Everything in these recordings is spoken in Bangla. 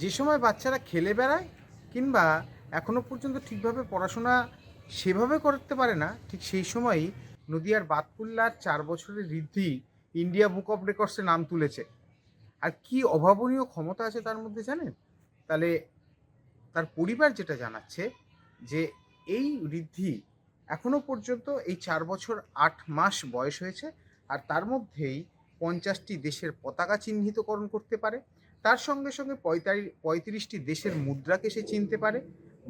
যে সময় বাচ্চারা খেলে বেড়ায় কিংবা এখনও পর্যন্ত ঠিকভাবে পড়াশোনা সেভাবে করতে পারে না, ঠিক সেই সময়ই নদিয়ার বাতকুল্লার চার বছরের ঋদ্ধি ইন্ডিয়া বুক অফ রেকর্ডসে নাম তুলেছে। আর কি অভাবনীয় ক্ষমতা আছে তার মধ্যে জানেন? তাহলে তার পরিবার যেটা জানাচ্ছে যে এই ঋদ্ধি এখনও পর্যন্ত এই চার বছর আট মাস বয়স হয়েছে, আর তার মধ্যেই পঞ্চাশটি দেশের পতাকা চিহ্নিতকরণ করতে পারে। তার সঙ্গে সঙ্গে পঁয়তাল্লিশ, পঁয়ত্রিশটি দেশের মুদ্রাকে সে চিনতে পারে,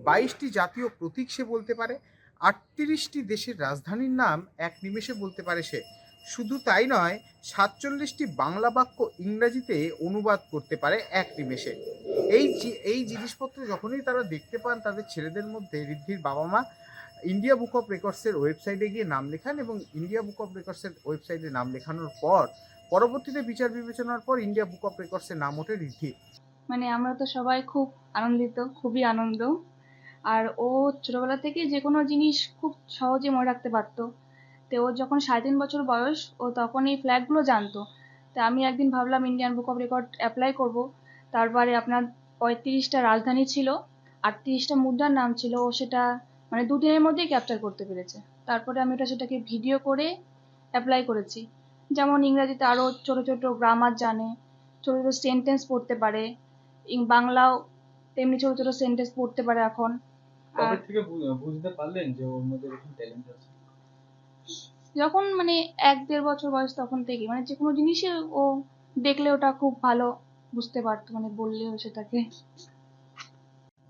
বাইশটি জাতীয় প্রতীক সে বলতে পারে, আটত্রিশটি দেশের রাজধানীর নাম এক নিমেষে বলতে পারে সে শুধু তাই নয়, সাতচল্লিশটি বাংলা বাক্য ইংরাজিতে অনুবাদ করতে পারে এক নিমেষে। এই এই জিনিসপত্র যখনই তারা দেখতে পান, তাদের ছেলেদের মধ্যে ঋদ্ধির বাবা মা ইন্ডিয়া বুক অফ রেকর্ডসের ওয়েবসাইটে গিয়ে নাম লেখান এবং ইন্ডিয়া বুক অফ রেকর্ডসের ওয়েবসাইটে নাম লেখানোর পর, পরবর্তীতে বিচার বিবেচনার পর ইন্ডিয়া বুক অফ রেকর্ডসের নাম ওঠে ঋদ্ধি। মানে আমরা তো সবাই খুব আনন্দিত, খুবই আনন্দ। আর ও ছোটবেলা থেকে যে কোনো জিনিস খুব সহজে মনে রাখতে পারতো। তো ওর যখন সাড়ে তিন বছর বয়স ও তখন এই ফ্ল্যাগগুলো জানতো। তা আমি একদিন ভাবলাম Indian book of record apply করব। তারপরে আপনার পঁয়ত্রিশটা রাজধানী ছিল আটত্রিশটা মুদ্রার নাম ছিল ও সেটা মানে দুদিনের মধ্যেই ক্যাপচার করতে পেরেছে। তারপরে আমি ওটা সেটাকে ভিডিও করে অ্যাপ্লাই করেছি। যেমন ইংরাজিতে আরও ছোটো ছোটো গ্রামার জানে ছোটো ছোটো সেন্টেন্স পড়তে পারে বাংলাও তেমনি ছোট ছোট সেন্টেন্স পড়তে পারে এখন। আর থেকে বুঝতে পারলেন যে ওর মধ্যে এরকম ট্যালেন্ট আছে? যখন মানে এক দেড় বছর বয়স তখন থেকে মানে যে কোনো জিনিসে ও দেখলে ওটা খুব ভালো বুঝতে পারতো মানে বললেও সেটাকে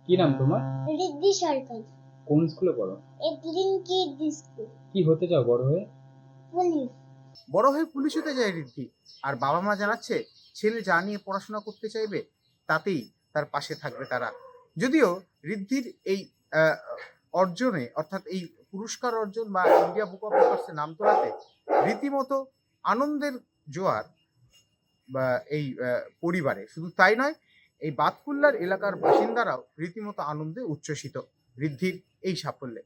কি নাম তোমার? রিদ্ধি সরকার। কোন স্কুলে পড়ো? Kid school. কি হতে চাও বড় হয়ে? পুলিশ। বড় হয়ে পুলিশ হতে যায় ঋদ্ধি। আর বাবা মা জানাচ্ছে ছেলে যা নিয়ে পড়াশোনা করতে চাইবে তাতেই তার পাশে থাকবে তারা। যদিও ঋদ্ধির এই আহ, অর্জনে অর্থাৎ এই পুরস্কার অর্জন বা ইন্ডিয়া বুক অফ রেকর্ডসে নাম তোলাতে রীতিমতো আনন্দের জোয়ার বা এই পরিবারে। শুধু তাই নয়, এই বাতকুল্লার এলাকার বাসিন্দারাও রীতিমতো আনন্দে উচ্ছ্বসিত। বৃদ্ধির এই সাফল্যে।